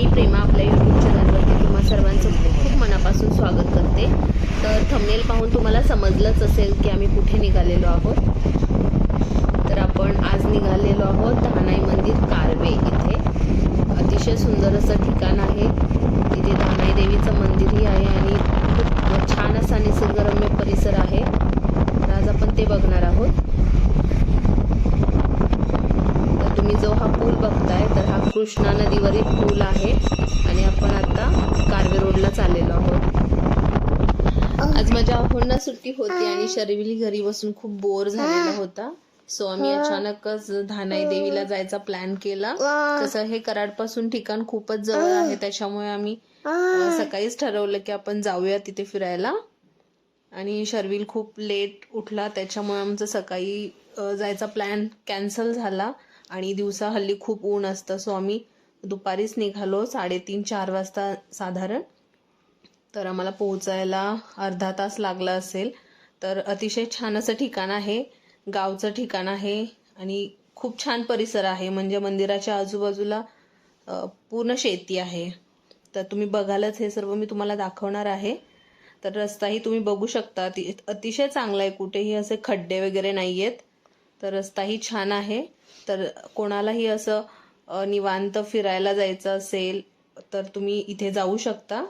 मी प्रेमा आपल्या यूट्यूब चॅनलवरती तुम्हा सर्वांचं खूप खूप मनापासून स्वागत करते. तर थंबनेल पाहून तुम्हाला समजलंच असेल की आम्ही कुठे निघालेलो आहोत. तर आपण आज निघालेलो आहोत धानाई मंदिर कारवे इथे. अतिशय सुंदर असं ठिकाण आहे. इथे धानाई देवीचं मंदिरही आहे आणि खूप छान असा निसर्गरम्य परिसर आहे. तर आज आपण ते बघणार आहोत. तुम्ही जो हा पूल बघताय तर हा कृष्णा नदीवरील पूल आहे आणि आपण आता कारवे रोडला चाललेलो आहोत. आज माझ्या अहोंना सुट्टी होती आणि शर्विली घरी बसून खूप बोर झालेला होता. सो आम्ही अचानकच धानाई देवीला जायचा प्लॅन केला. तसं हे कराडपासून ठिकाण खूपच जवळ आहे त्याच्यामुळे आम्ही सकाळीच ठरवलं की आपण जाऊया तिथे फिरायला. आणि शर्विल खूप लेट उठला त्याच्यामुळे आमचा सकाळी जायचा प्लॅन कॅन्सल झाला. आणि दिवसा हल्ली खूप ऊन असतं. सो आम्ही दुपारीच निघालो साडेतीन चार वाजता साधारण. तर आम्हाला पोहोचायला अर्धा तास लागला असेल. तर अतिशय छान असं ठिकाण आहे. गावचं ठिकाण आहे आणि खूप छान परिसर आहे. म्हणजे मंदिराच्या आजूबाजूला पूर्ण शेती आहे. तर तुम्ही बघालच हे सर्व मी तुम्हाला दाखवणार आहे. तर रस्ताही तुम्ही बघू शकता. अतिशय चांगला आहे. कुठेही असे खड्डे वगैरे नाही आहेत तर रस्ताही छान आहे. तर कोणालाही असं निवांत फिरायला जायचं असेल तर तुम्ही इथे जाऊ शकता.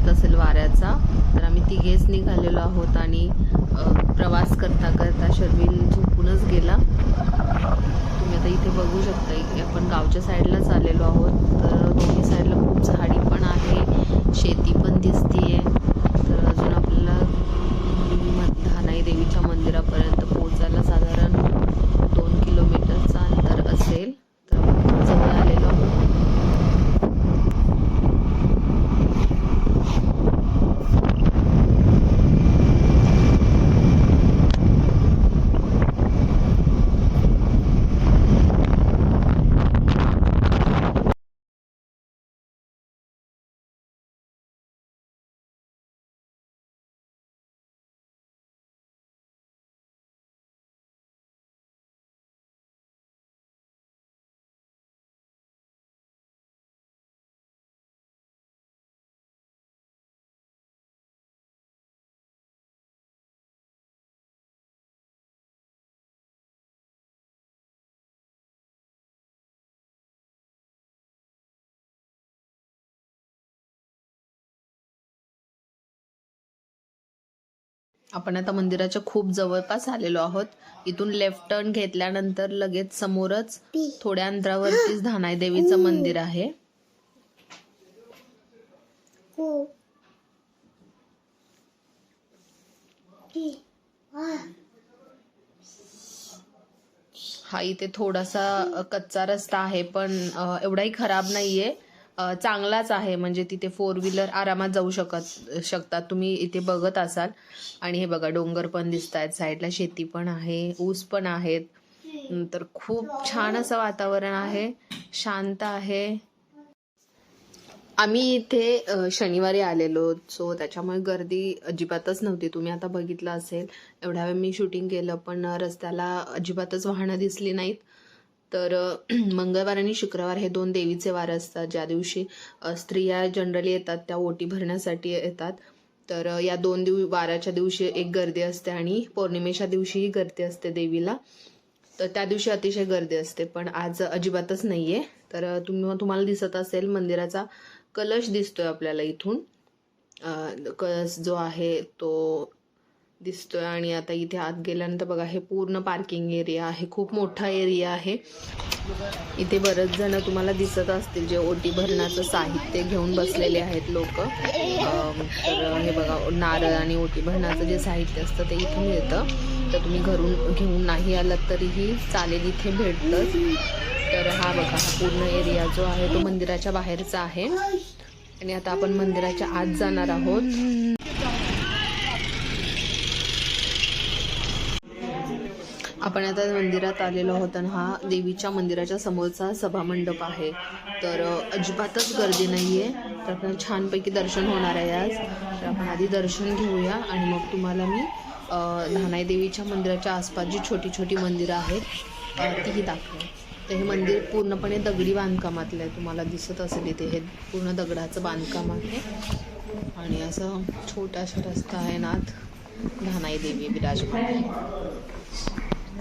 येत असेल वाऱ्याचा तर आम्ही तिघेच निघालेलो आहोत आणि प्रवास करता करता शर्विल झोपूनच गेला. तुम्ही आता इथे बघू शकता आपण गावच्या साईडलाच आलेलो आहोत. तर दोन्ही साईडला खूप झाडी पण आहे शेती पण दिसतीये तर अजून आपल्याला म- धानाई देवीच्या मंदिरापर्यंत पोहोचायला साधारण दोन किलोमीटरचं अंतर असेल तर आपण खूप जवळ आलेलो आहोत आपण आता मंदिराच्या खूप जवळपास आलेलो आहोत. इथून लेफ्ट टर्न घेतल्यानंतर लगेच समोरच थोड्या अंतरावरतीच धानाई देवीचं मंदिर आहे. हा. इथे थोडासा कच्चा रस्ता आहे पण एवढाही खराब नाहीये. चांगलाच आहे. म्हणजे तिथे फोर व्हीलर आरामात जाऊ शकत शकतात. तुम्ही इथे बघत असाल. आणि हे बघा डोंगर पण दिसत आहेत साईडला शेती पण आहे ऊस पण आहेत. तर खूप छान असं वातावरण आहे. शांत आहे. आम्ही इथे शनिवारी आलेलो. सो त्याच्यामुळे गर्दी अजिबातच नव्हती. तुम्ही आता बघितलं असेल. एवढ्या वेळ मी शूटिंग केलं पण रस्त्याला अजिबातच वाहनं दिसली नाहीत. तर मंगळवार आणि शुक्रवार हे दोन देवीचे वार असतात. ज्या दिवशी स्त्रिया जनरली येतात त्या ओटी भरण्यासाठी येतात. तर या दोन दिव वाराच्या दिवशी एक गर्दी असते आणि पौर्णिमेच्या दिवशीही गर्दी असते देवीला. तर त्या दिवशी अतिशय गर्दी असते पण आज अजिबातच नाहीये. तर तुम्ही तुम्हाला दिसत असेल मंदिराचा कलश दिसतोय आपल्याला इथून. कलश जो आहे तो दिसतोय आणि आता इथे आत गेल्यानंतर बघा हे पूर्ण पार्किंग एरिया आहे. खूप मोठा एरिया आहे. इथे बरेच जण तुम्हाला दिसत असतील जे ओटी भरण्याचं साहित्य घेऊन बसलेले आहेत लोक. तर हे बघा नारळ आणि ओटी भरण्याचं जे साहित्य असतं ते इथे मिळतं. तर तुम्ही घरून घेऊन नाही आलात तरीही चालेल इथे भेटतं तर हा बघा हा पूर्ण एरिया जो आहे तो मंदिराच्या बाहेरचा आहे. आणि आता आपण मंदिराच्या आत जाणार आहोत. आपण आता मंदिरात आलेलो आहोत आणि हा देवीच्या मंदिराच्या समोरचा सभामंडप आहे. तर अजिबातच गर्दी नाही आहे तर आपण छानपैकी दर्शन होणार आहे आज. तर आपण आधी दर्शन घेऊया आणि मग तुम्हाला मी धानाई देवीच्या मंदिराच्या आसपास जी छोटी छोटी मंदिरं आहेत तीही दाखवेन. तर हे मंदिर पूर्णपणे दगडी बांधकामातलं आहे. तुम्हाला दिसत असेल इथे हे पूर्ण दगडाचं बांधकाम आहे. आणि असं छोटासा रस्ता आहे नाथ धानाई देवी विराजमान आहे.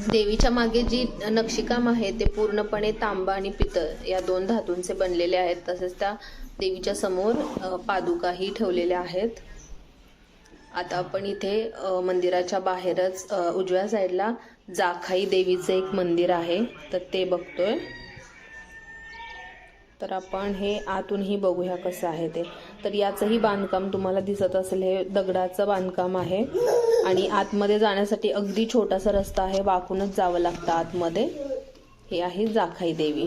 देवीच्या मागे जी नक्षीकाम आहे ते पूर्णपणे तांबा आणि पितळ या दोन धातूंचे बनलेले आहेत. तसेच त्या देवीच्या समोर पादुकाही ठेवलेल्या आहेत. आता आपण इथे मंदिराच्या बाहेरच उजव्या साईडला जाखाई देवीचं एक मंदिर आहे. तर ते बघतोय. तर आपण हे आतूनही बघूया कसं आहे ते. तर याचंही बांधकाम तुम्हाला दिसत असेल. हे दगडाचं बांधकाम आहे. आणि आतमध्ये जाण्यासाठी अगदी छोटासा रस्ता आहे. वाकूनच जावं लागतं आतमध्ये. हे आहे जाखाई देवी.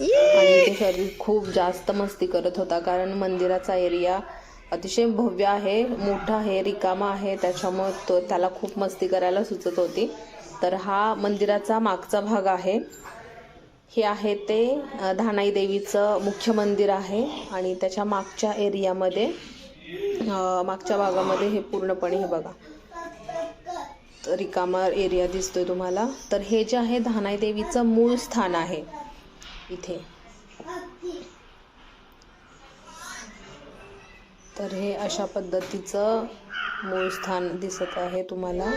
आणि ते शरीर खूप जास्त मस्ती करत होता कारण मंदिराचा एरिया अतिशय भव्य आहे मोठा आहे रिकामा आहे. त्याच्यामुळे तो त्याला खूप मस्ती करायला सुचत होती. तर हा मंदिराचा मागचा भाग आहे. हे आहे ते धानाई देवीचं मुख्य मंदिर आहे. आणि त्याच्या मागच्या एरियामध्ये मागच्या भागामध्ये हे पूर्णपणे हे बघा. रिकामा एरिया दिसतोय तुम्हाला. तर हे जे आहे धानाई देवीचं मूळ स्थान आहे. इथे. तर हे अशा पद्धतीचं मूळ स्थान दिसत आहे तुम्हाला.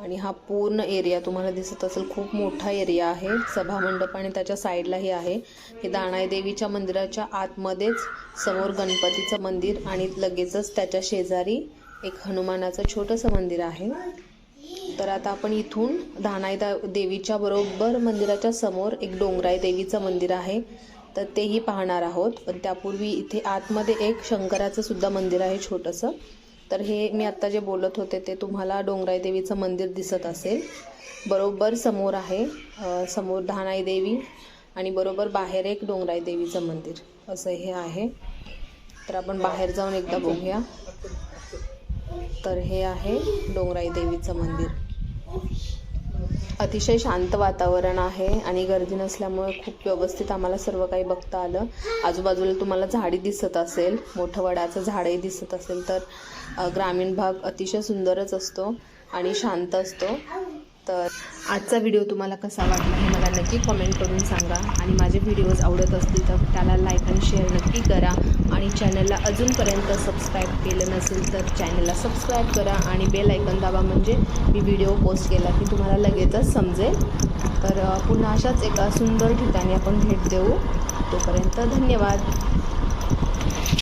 आणि हा पूर्ण एरिया तुम्हाला दिसत असेल खूप मोठा एरिया आहे. सभामंडप आणि त्याच्या साईडलाही आहे. हे दाणाई देवीच्या मंदिराच्या आतमध्येच समोर गणपतीचं मंदिर आणि लगेचच त्याच्या शेजारी एक हनुमानाचं छोटंसं मंदिर आहे. तर आता आपण इथून धानाई देवीच्या बरोबर मंदिराच्या समोर एक डोंगराई देवीचं मंदिर आहे. तर तेही पाहणार आहोत. पण त्यापूर्वी इथे आतमध्ये एक शंकराचं सुद्धा मंदिर आहे छोटंसं. तर हे मी आत्ता जे बोलत होते ते तुम्हाला डोंगराई देवीचं मंदिर दिसत असेल. बरोबर समोर आहे समोर धानाई देवी आणि बरोबर बाहेर एक डोंगराई देवीचं मंदिर. असं हे आहे. तर आपण बाहेर जाऊन एकदा बघूया. तर हे आहे डोंगराई देवीचं मंदिर. अतिशय शांत वातावरण आहे आणि गर्दी नसल्यामुळे खूप व्यवस्थित आम्हाला सर्व काही बघता आलं. आजूबाजूला तुम्हाला झाडी दिसत असेल मोठं वडाचं झाडही दिसत असेल तर ग्रामीण भाग अतिशय सुंदरच असतो आणि शांत असतो. तर आजचा व्हिडिओ तुम्हाला कसा वाटला हे मला नक्की कॉमेंट करून सांगा. आणि माझे व्हिडिओज आवडत असतील तर त्याला लाईक आणि शेअर नक्की करा. आणि चॅनलला अजूनपर्यंत सबस्क्राईब केलं नसेल तर चॅनलला सबस्क्राईब करा. आणि बेल ऐकन दाबा म्हणजे मी व्हिडिओ पोस्ट केला की तुम्हाला लगेचच समजेल. तर पुन्हा अशाच एका सुंदर ठिकाणी आपण भेट देऊ. तोपर्यंत धन्यवाद.